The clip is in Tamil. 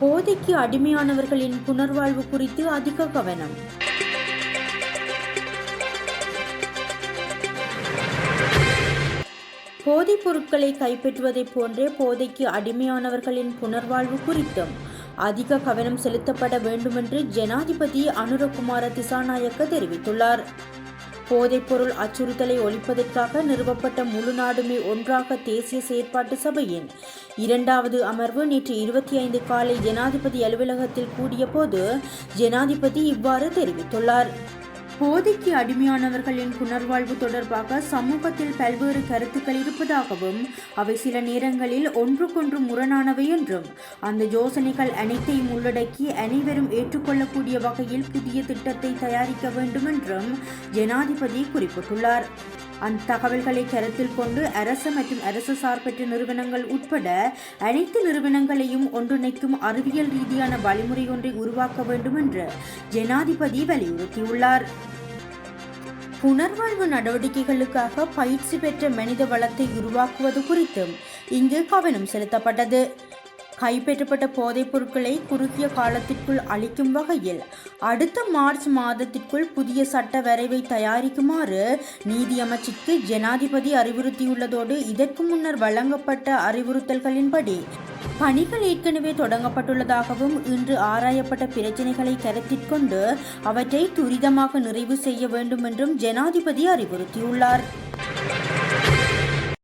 போதைக்கு அடிமையானவர்களின் புனர்வாழ்வு குறித்து அதிக கவனம். போதைப் பொருட்களை கைப்பற்றுவதைப் போன்றே போதைக்கு அடிமையானவர்களின் புனர்வாழ்வு குறித்தும் அதிக கவனம் செலுத்தப்பட வேண்டுமென்று ஜனாதிபதி அனுரகுமார திசாநாயக்க தெரிவித்துள்ளார். போதைப்பொருள் அச்சுறுத்தலை ஒழிப்பதற்காக நிறுவப்பட்ட முழு நாடுமே ஒன்றாக தேசிய செயற்பாட்டு சபையின் இரண்டாவது அமர்வு நேற்று இருபத்தி ஐந்து காலை ஜனாதிபதி அலுவலகத்தில் கூடிய போது ஜனாதிபதி இவ்வாறு தெரிவித்துள்ளார். போதைக்கு அடிமையானவர்களின் புனர்வாழ்வு தொடர்பாக சமூகத்தில் பல்வேறு கருத்துக்கள் இருப்பதாகவும் அவை சில நேரங்களில் ஒன்றுக்கொன்று முரணானவை என்றும் அந்த யோசனைகள் அனைத்தையும் உள்ளடக்கி அனைவரும் ஏற்றுக்கொள்ளக்கூடிய வகையில் புதிய திட்டத்தை தயாரிக்க வேண்டும் என்றும் ஜனாதிபதி குறிப்பிட்டுள்ளார். அந்த தகவல்களை கருத்தில் கொண்டு அரசு மற்றும் அரசு சார்பற்ற நிறுவனங்கள் உட்பட அனைத்து நிறுவனங்களையும் ஒன்றிணைக்கும் அறிவியல் ரீதியான வழிமுறை ஒன்றை உருவாக்க வேண்டும் என்று ஜனாதிபதி வலியுறுத்தியுள்ளார். புனர்வாழ்வு நடவடிக்கைகளுக்காக பயிற்சி பெற்ற மனித வளத்தை உருவாக்குவது குறித்தும் இங்கு கவனம் செலுத்தப்பட்டது. கைப்பற்றப்பட்ட போதைப் பொருட்களை குறுகிய காலத்திற்குள் அளிக்கும் வகையில் அடுத்த மார்ச் மாதத்திற்குள் புதிய சட்ட வரைவை தயாரிக்குமாறு நீதியமைச்சிற்கு ஜனாதிபதி அறிவுறுத்தியுள்ளதோடு இதற்கு முன்னர் வழங்கப்பட்ட அறிவுறுத்தல்களின்படி பணிகள் ஏற்கனவே தொடங்கப்பட்டுள்ளதாகவும் இன்று ஆராயப்பட்ட பிரச்சினைகளை கருத்திற்கொண்டு அவற்றை துரிதமாக நிறைவு செய்ய வேண்டும் என்றும் ஜனாதிபதி அறிவுறுத்தியுள்ளார்.